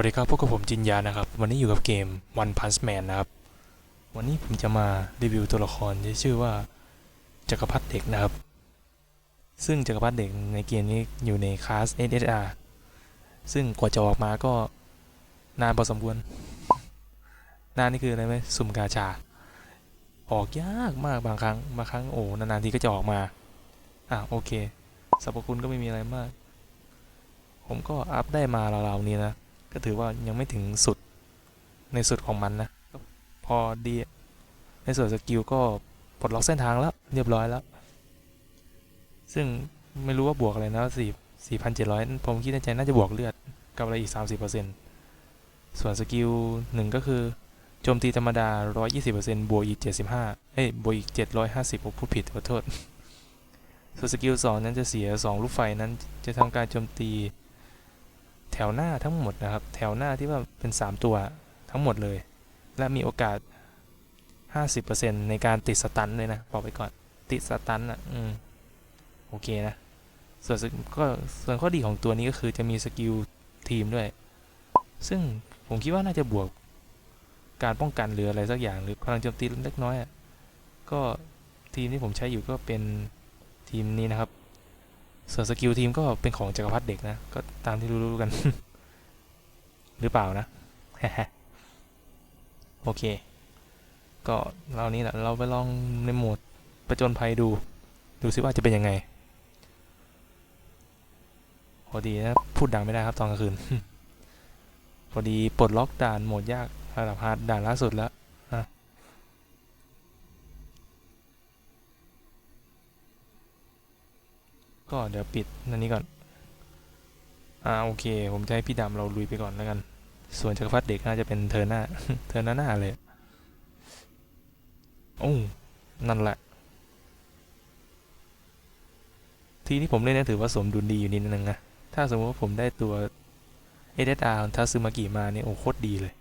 วัสดีครับพวกกับผมจินยานะครับ วันนี้อยู่กับเกม One Punch Man นะครับ วันนี้ผมจะมารีวิวตัวละครที่ชื่อว่าจักรพรรดิเด็กนะครับ ซึ่งจักรพรรดิเด็กในเกมนี้อยู่ในคลาส SSR ซึ่งกว่าจะออกมาก็นานพอสมควร นานนี่คืออะไรไหมสุ่มกาชา ออกยากมากบางครั้งบางครั้งโอ้นานๆทีก็จะออกมาอะโอเคสรรพคุณก็ไม่มีอะไรมาก ผมก็อัพได้มาราวๆนี้นะ ก็ถือว่ายังไม่ถึงสุดในสุดของมันนะพอดี ในส่วนสกิลก็ปลดล็อกเส้นทางแล้ว เรียบร้อยแล้ว ซึ่งไม่รู้ว่าบวกอะไรนะสี่สี่พันเจ็ดร้อยผมคิดในใจน่าจะบวกเลือดกับอะไรอีกสามสิบเปอร์เซ็นต์ส่วนสกิลหนึ่งก็คือโจมตีธรรมดาร้อยยี่สิบเปอร์เซ็นต์บวกอีกเจ็ดสิบห้าเอ้ยบวกอีกเจ็ดร้อยห้าสิบผมพูดผิดขอโทษ ส่วนสกิลสองนั้นจะเสียสองลูกไฟนั้นจะทำการโจมตี ถวหน้าทั้งหมดนะครับ แถวหน้าที่ว่าเป็น 3 ตัวทั้งหมดเลย และมีโอกาส 50%ในการติดสตันเลยนะบอกไปก่อนติดสตันอะอืมโอเคนะ ส่วนสก็ส่วนข้อดีของตัวนี้ก็คือจะมีสกิลทีมด้วย ซึ่งผมคิดว่าน่าจะบวกการป้องกันหรืออะไรสักอย่างหรือพลังโจมตีเล็กน้อยอะก็ทีมที่ผมใช้อยู่ก็เป็นทีมนี้นะครับ ส่วนสกิลทีมก็เป็นของจักรพรรดิเด็กนะ ก็ตามที่รู้ๆกัน หรือเปล่านะ โอเค ก็เรานี้แหละเราไปลองในโหมดประจนภัยดู ดูซิว่าจะเป็นยังไงพอดีนะ พูดดังไม่ได้ครับตอนกลางคืน พอดีปลดล็อกด่านโหมดยากระดับฮาร์ดด่านล่าสุดแล้วอะ ก็เดี๋ยวปิดอันนี้ก่อน อ่าโอเค ผมจะให้พี่ดำเราลุยไปก่อนแล้วกัน ส่วนจักรพรรดิเด็กน่าจะเป็นเธอหน้า เธอหน้าหน้าเลยโอ้นั่นแหละ ทีที่ผมเล่นเนี่ยถือว่าสมดุลดีอยู่นิดนึงนะ ถ้าสมมติว่าผมได้ตัว SSR ของทัซึมากิมาเนี่ยโอ้โคตรดีเลย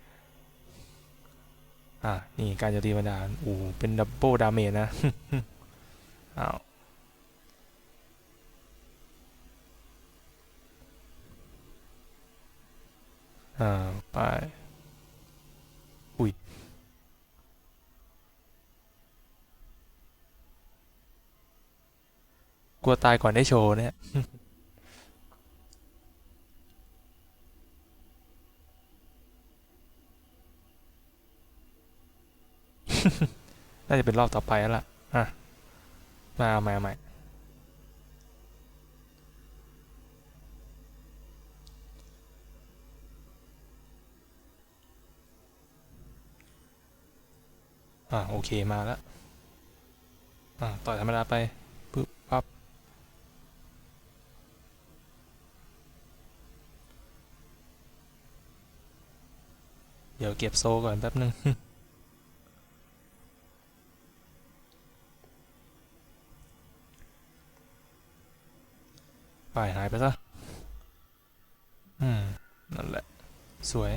อ่า นี่การโจมตีธรรมดาโอ้เป็นดับเบิลดาเมจนะ อ้าว อ่าไปอุ้ยกลัวตายก่อนได้โชว์เนี่ยน่าจะเป็นรอบต่อไปแล้วล่ะ อะ มาเอาใหม่เอาใหม่ อ่าโอเคมาแล้วอ่าต่อยธรรมดาไปปึ๊บปั๊บเดี๋ยวเก็บโซก่อนแป๊บนึงไปหายไปซะ อืม นั่นแหละ สวย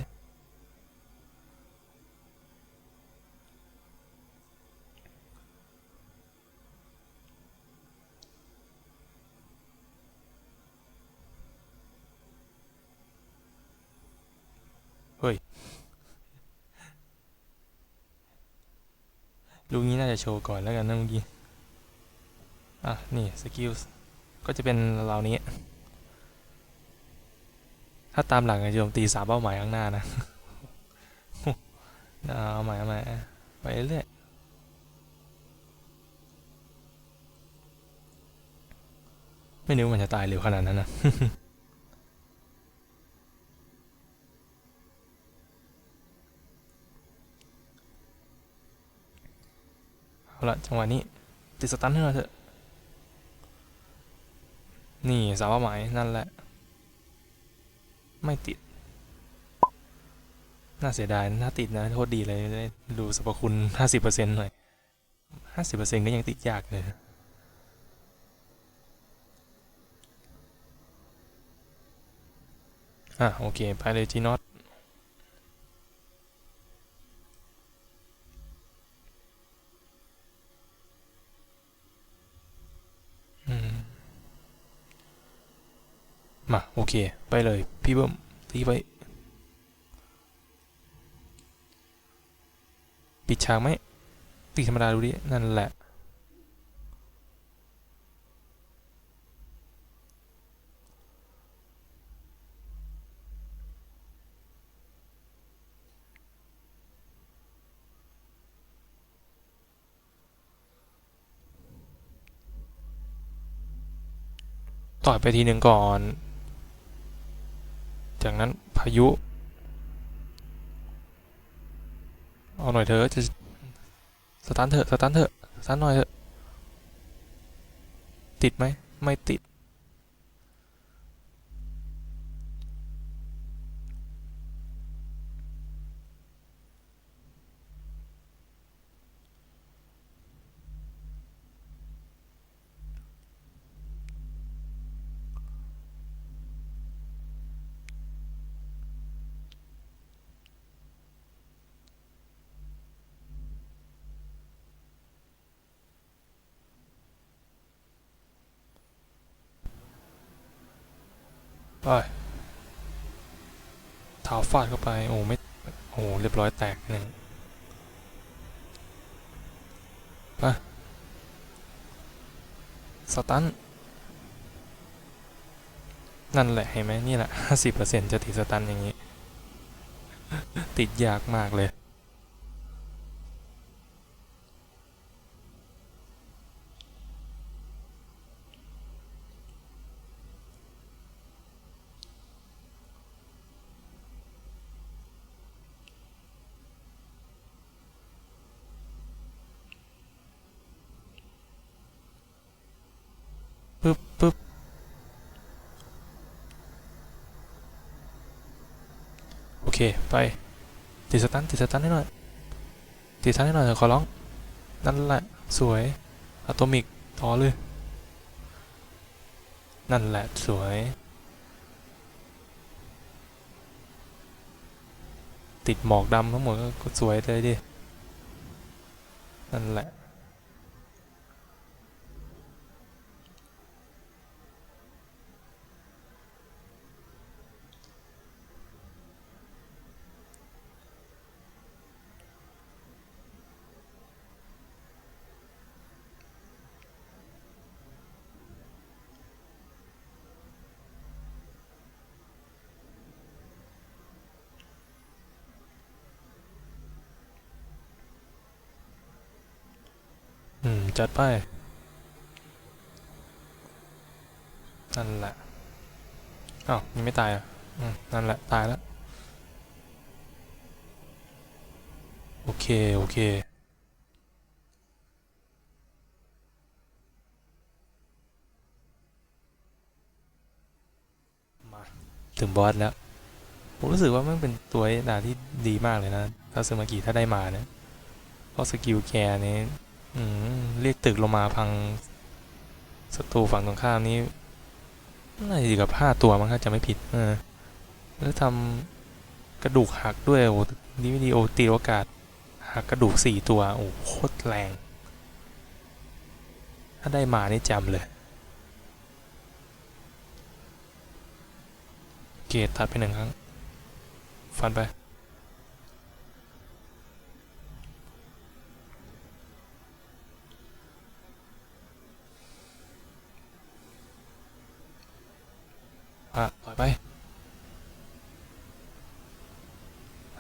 เฮ้ย ลูกนี้น่าจะโชว์ก่อนแล้วกันนะเมื่อกี้ อะ นี่สกิลก็จะเป็นเรานี้ ถ้าตามหลังจะโจมตีสามเป้าหมายข้างหน้านะเอาใหม่เอาใหม่ไปเรื่อยไม่นึกว่ามันจะตายเร็วขนาดนั้นนะ เอาละจังหวะนี้ ติดสตันให้หน่เถอะ นี่สาวเป้าหมายนั่นแหละ ไม่ติด น่าเสียดาย ถ้าติดนะ โทษดีเลยได้ดูสรรพคุณ50%หน่อย50%ก็ยังติดยากเลยอะโอเค ไปเลยจีนอต เค ไปเลย พี่เบิ้มตีไป ปิดฉากไหมตีธรรมดาดูดิ นั่นแหละ ต่อยไปทีหนึ่งก่อน จากนั้นพายุ เอาหน่อยเถอะจะสตาร์ทเถอะสตาร์ทเถอะสตาร์ทหน่อยเถอะ ติดไหม ไม่ติด ไปเท้าฟาดเข้าไป โอ้ไม่ โอ้เรียบร้อยแตกหนึ่งปะสตันนั่นแหละเห็นไหมนี่แหละห้าสิบเปอร์เซ็นจะติดสตันอย่างนี้ ติดยากมากเลย ไปติดสตันติดสตันให้หน่อยติดสตันให้หน่อยเถอะขอร้อง นั่นแหละ สวยอะโตมิกต่อเลย นั่นแหละ สวย ติดหมอกดำทั้งหมดก็สวยเลยดิ นั่นแหละ อืม จัดไป นั่นแหละ อ้าวยังไม่ตายอะอืมนั่นแหละ ตายแล้ว โอเค โอเคมาถึงบอสแล้ว ผมรู้สึกว่ามันเป็นตัวด่าที่ดีมากเลยนะ ถ้าซึมากิถ้าได้มาเนี่ยเพราะสกิลแกนี้อืม เรียกตึกลงมาพังศัตรูฝั่งตรงข้ามนี้น่าจะอยู่กับห้าตัวมั้งถ้าจะไม่ผิดเออแล้วทำกระดูกหักด้วยโอ้ดีวิดีโอตีโอกาสหักกระดูกสี่ตัวโอ้โคตรแรง ถ้าได้มานี่จำเลย เกตตัดไปหนึ่งครั้ง ฟันไป อะปล่อย ไป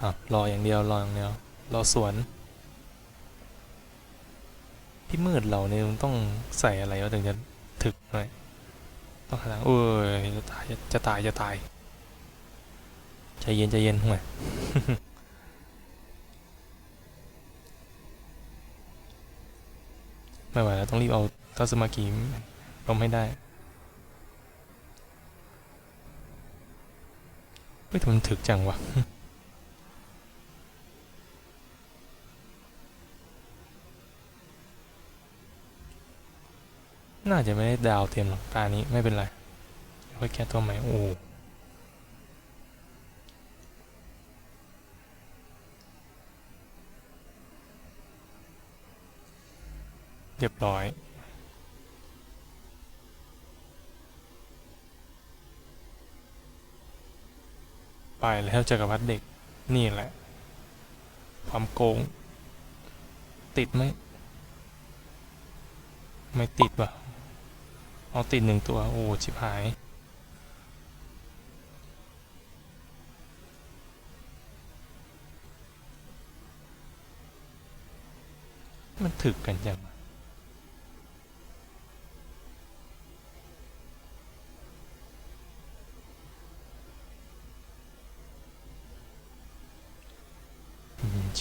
อะรออย่างเดียวรออย่างเดียวรอสวนพี่มืดเราเนี่ยมันต้องใส่อะไรวะถึงจะถึกหน่อยต้องหาทางเอ้ยจะตายจะตายจะตายใจเย็นใจเย็นห่วยไม่ไหวแล้วต้องรีบเอาทัสมากิลงให้ได้ เฮ้ยทำ ไมมันถึกจังวะน่าจะไม่ได้ดาวเต็มหรอกตานี้ไม่เป็นไรไว้แค่ตัวใหม่โอ้เรียบร้อย ไปแล้วจักรพรรดิเด็กนี่แหละ ความโกง ติดไหมไม่ติดว่ะเอาติดหนึ่งตัว โอ้ชิบหายมันถึกกันยัง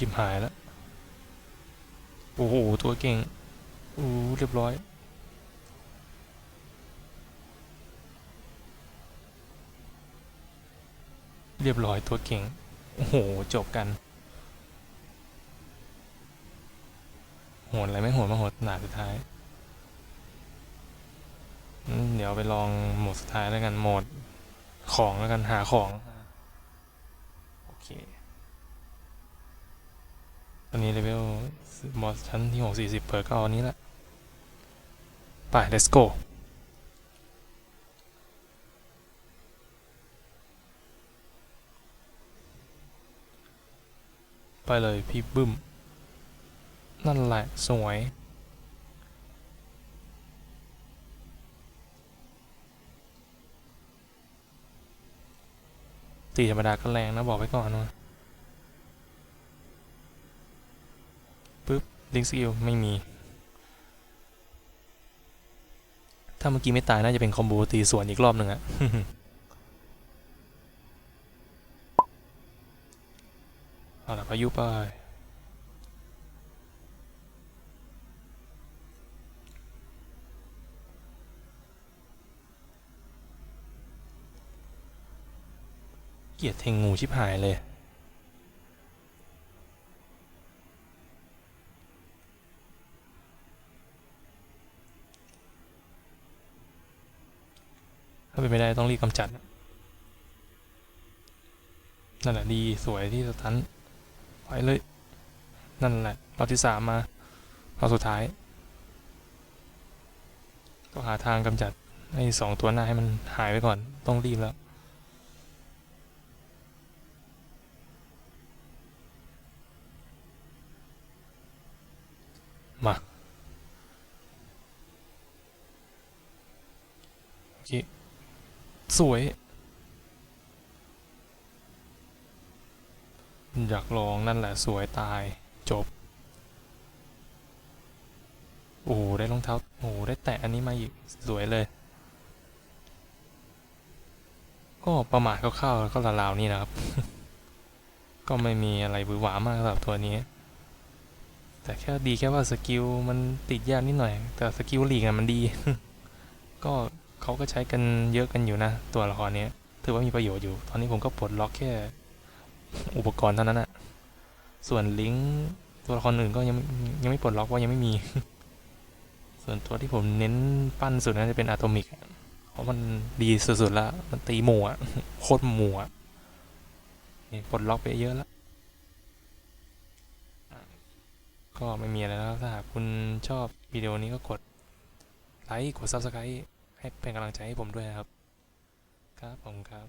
วะอืมชิบหายแล้ว โอ้โห ตัวเก่งโอ้เรียบร้อยเรียบร้อยตัวเก่ง โอ้โห จบกัน โหดอะไรไม่โหดมาโหดหนาสุดท้าย เดี๋ยวไปลองโหมดสุดท้ายแล้วกัน โหมดของแล้วกันหาของ โอเค ตอนนี้เลเวลมอสชั้นที่ 640เปิดก็เอาอันนี้แหละ ไป let's go ไปเลยพี่บึ้ม นั่นแหละสวยตีธรรมดาก็แรงนะ บอกไว้ก่อนนะปึ๊บ ลิงสกิลไม่มี ถ้าเมื่อกี้ไม่ตายน่าจะเป็นคอมโบตีสวนอีกรอบหนึ่งอะเอาละพายุไปเกลียดเทงงูชิบหายเลยาเป็นไม่ได้ต้องรีบกำจัด นั่นแหละดีสวยที่สตันไปเลย นั่นแหละรอบที่สามมารอบสุดท้าย ก็หาทางกำจัดไอ้สองตัวหน้าให้มันหายไปก่อน ต้องรีบแล้วมาโอเค สวย อยากลองนั่นแหละสวยตายจบ โอ้ได้รองเท้าโอ้ได้แตะอันนี้มาอีกสวยเลย ก็ประมาทคร่าวๆก็ราวๆนี่นะครับ ก็ไม่มีอะไรบือหวามากสำหรับตัวนี้ แต่แค่ดีแค่ว่าสกิลมันติดยากนิดหน่อย แต่สกิลลีกมันดี ก็ เขาก็ใช้กันเยอะกันอยู่นะ ตัวละครนี้ถือว่ามีประโยชน์อยู่ ตอนนี้ผมก็ปลดล็อกแค่อุปกรณ์เท่านั้นอะส่วนลิงก์ตัวละครอื่นก็ยังยังไม่ปลดล็อกว่ายังไม่มี ส่วนตัวที่ผมเน้นปั้นสุดน่าจะเป็นอะโตมิกเพราะมันดีสุดๆละมันตีหมู่อะโคตรหมู่อะนี่ปลดล็อกไปเยอะแล้วก็ไม่มีอะไรแล้วถ้าหากคุณชอบวิดีโอนี้ก็กดไลค์กด Subscribe ให้เป็นกำลังใจให้ผมด้วยนะครับ ครับผมครับ